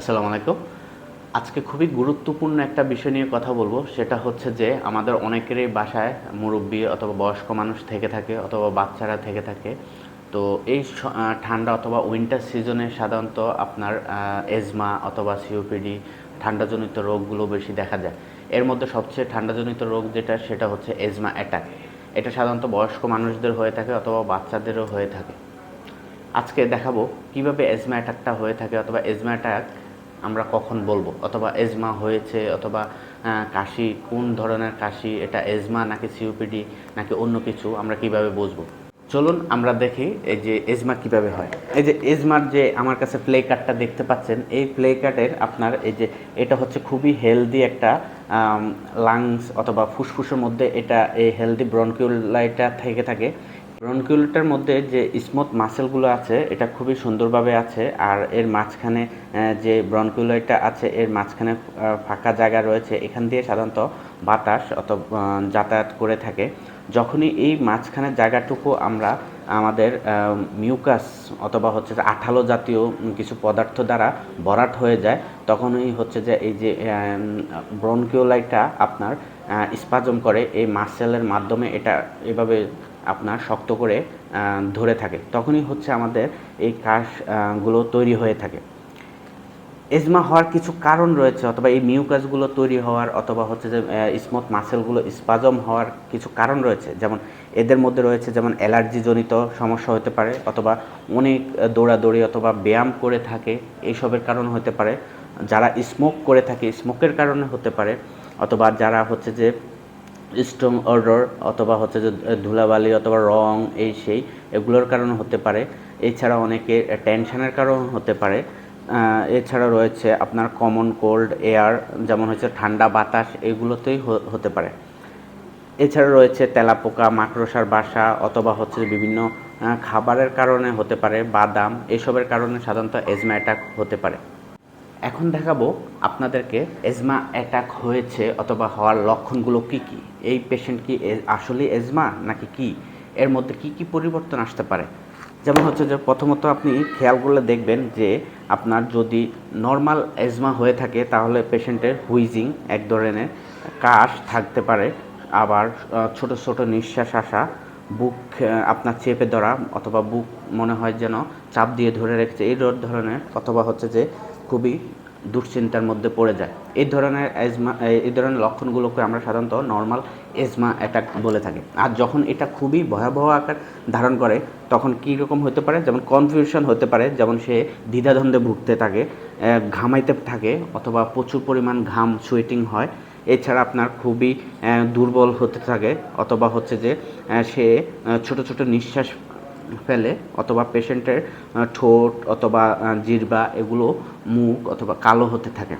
আসসালামু আলাইকুম। আজকে খুবই গুরুত্বপূর্ণ একটা বিষয় নিয়ে কথা বলব। সেটা হচ্ছে যে, আমাদের অনেকেরই বাসায় মুরব্বী অথবা বয়স্ক মানুষ থেকে থাকে অথবা বাচ্চারা থেকে থাকে। তো এই ঠান্ডা অথবা উইন্টার সিজনে সাধারণত আপনার এজমা অথবা সিওপিডি ঠান্ডাজনিত রোগগুলো বেশি দেখা যায়। এর মধ্যে সবচেয়ে ঠান্ডাজনিত রোগ যেটা, সেটা হচ্ছে এজমা অ্যাটাক এটা সাধারণত বয়স্ক মানুষদের হয়ে থাকে অথবা বাচ্চাদেরও হয়ে থাকে। আজকে দেখাবো কীভাবে এজমা অ্যাটাকটা হয়ে থাকে অথবা এজমা অ্যাটাক আমরা কখন বলব? অথবা এজমা হয়েছে, অথবা কাশি, কোন ধরনের কাশি? এটা এজমা নাকি সিওপিডি নাকি অন্য কিছু? আমরা কীভাবে বুঝব? চলুন আমরা দেখি এই যে এজমা কীভাবে হয়। এই যে এজমার যে আমার কাছে প্লে কার্ডটা দেখতে পাচ্ছেন, এই প্লে কার্ডের আপনার এই যে এটা হচ্ছে খুবই হেলদি একটা লাংস অথবা ফুসফুসের মধ্যে এটা এই হেলদি ব্রনকিউলাইটা থেকে থাকে। ব্রনকিউলটার মধ্যে যে স্মুথ মাসেলগুলো আছে, এটা খুবই সুন্দরভাবে আছে। আর এর মাঝখানে যে ব্রনকিউলাইটা আছে, এর মাঝখানে ফাঁকা জায়গা রয়েছে। এখান দিয়ে সাধারণত বাতাস অত যাতায়াত করে থাকে। যখনই এই মাঝখানের জায়গাটুকু আমরা আমাদের মিউকাস অথবা হচ্ছে যে আঠালো জাতীয় কিছু পদার্থ দ্বারা ভরাট হয়ে যায়, তখনই হচ্ছে যে এই যে ব্রনকিওলাইটা আপনার স্পাজম করে। এই মাসেলের মাধ্যমে এটা এভাবে আপনার শক্ত করে ধরে থাকে। তখনই হচ্ছে আমাদের এই কাশ আহ, গুলো তৈরি হয়ে থাকে। এজমা হওয়ার কিছু কারণ রয়েছে অথবা এই মিউকাসগুলো তৈরি হওয়ার অথবা হচ্ছে যে স্মুথ মাসেলগুলো স্পাজম হওয়ার কিছু কারণ রয়েছে। যেমন এদের মধ্যে রয়েছে যেমন অ্যালার্জিজনিত সমস্যা হতে পারে অথবা অনেক দৌড়াদৌড়ি অথবা ব্যায়াম করে থাকে এইসবের কারণ হতে পারে। যারা স্মোক করে থাকে স্মোকের কারণে হতে পারে অথবা যারা হচ্ছে যে স্ট্রং অর্ডার অথবা হচ্ছে যে ধুলাবালি অথবা রং, এই সেই, এগুলোর কারণে হতে পারে। এছাড়া অনেকে টেনশনের কারণ হতে পারে। এছাড়া রয়েছে আপনার কমন কোল্ড এয়ার যেমন হচ্ছে ঠান্ডা বাতাস, এগুলোতেই হতে পারে। এছাড়া রয়েছে তেলাপোকা, মাকড়সার বাসা অথবা হচ্ছে বিভিন্ন খাবারের কারণে হতে পারে, বাদাম, এসবের কারণে সাধারণত এজমা অ্যাটাক হতে পারে। এখন দেখাবো আপনাদেরকে এজমা অ্যাটাক হয়েছে অথবা হওয়ার লক্ষণগুলো কি কি? এই পেশেন্ট কি আসলে এজমা নাকি কি? এর মধ্যে কি কি পরিবর্তন আসতে পারে? যেমন হচ্ছে যে প্রথমত আপনি খেয়াল করলে দেখবেন যে আপনার যদি নর্মাল এজমা হয়ে থাকে তাহলে পেশেন্টের হুইজিং এক ধরনের কাশ থাকতে পারে। আবার ছোট ছোট নিঃশ্বাস আসা, বুক আপনার চেপে ধরা অথবা বুক মনে হয় যেন চাপ দিয়ে ধরে রেখেছে, এই ধরনের অথবা হচ্ছে যে খুবই দুশ্চিন্তার মধ্যে পড়ে যায়। এই ধরনের এজমা এই ধরনের লক্ষণগুলোকে আমরা সাধারণত নর্মাল এজমা অ্যাটাক বলে থাকি। আর যখন এটা খুবই ভয়াবহ আকার ধারণ করে, তখন কী রকম হতে পারে? যেমন কনফিউশন হতে পারে, যেমন সে দ্বিধাদ্বন্দ্বে ভুগতে থাকে ঘামাইতে থাকে, অথবা প্রচুর পরিমাণ ঘাম সুয়েটিং হয়। এছাড়া আপনার খুবই দুর্বল হতে থাকে, অথবা হচ্ছে যে সে ছোট ছোট নিঃশ্বাস ফেলে অথবা পেশেন্টের ঠোঁট অথবা জিহ্বা এগুলো মুখ অথবা কালো হতে থাকে।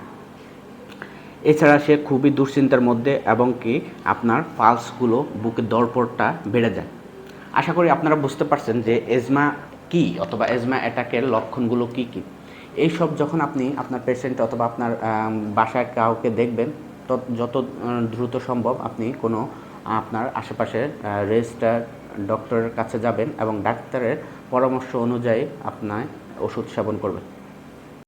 এছাড়া সে খুবই দুশ্চিন্তার মধ্যে এবং কি আপনার পালসগুলো, বুকের দরপরটা বেড়ে যায়। আশা করি আপনারা বুঝতে পারছেন যে এজমা কি অথবা এজমা অ্যাটাকের লক্ষণগুলো কি কি। এই সব যখন আপনি আপনার পেশেন্ট অথবা আপনার বাসায় কাউকে দেখবেন তো যত দ্রুত সম্ভব আপনি কোনো, আপনার আশেপাশে রেজিস্টার ডক্টরের কাছে যাবেন এবং ডাক্তারের পরামর্শ অনুযায়ী আপনার ওষুধ সেবন করবেন।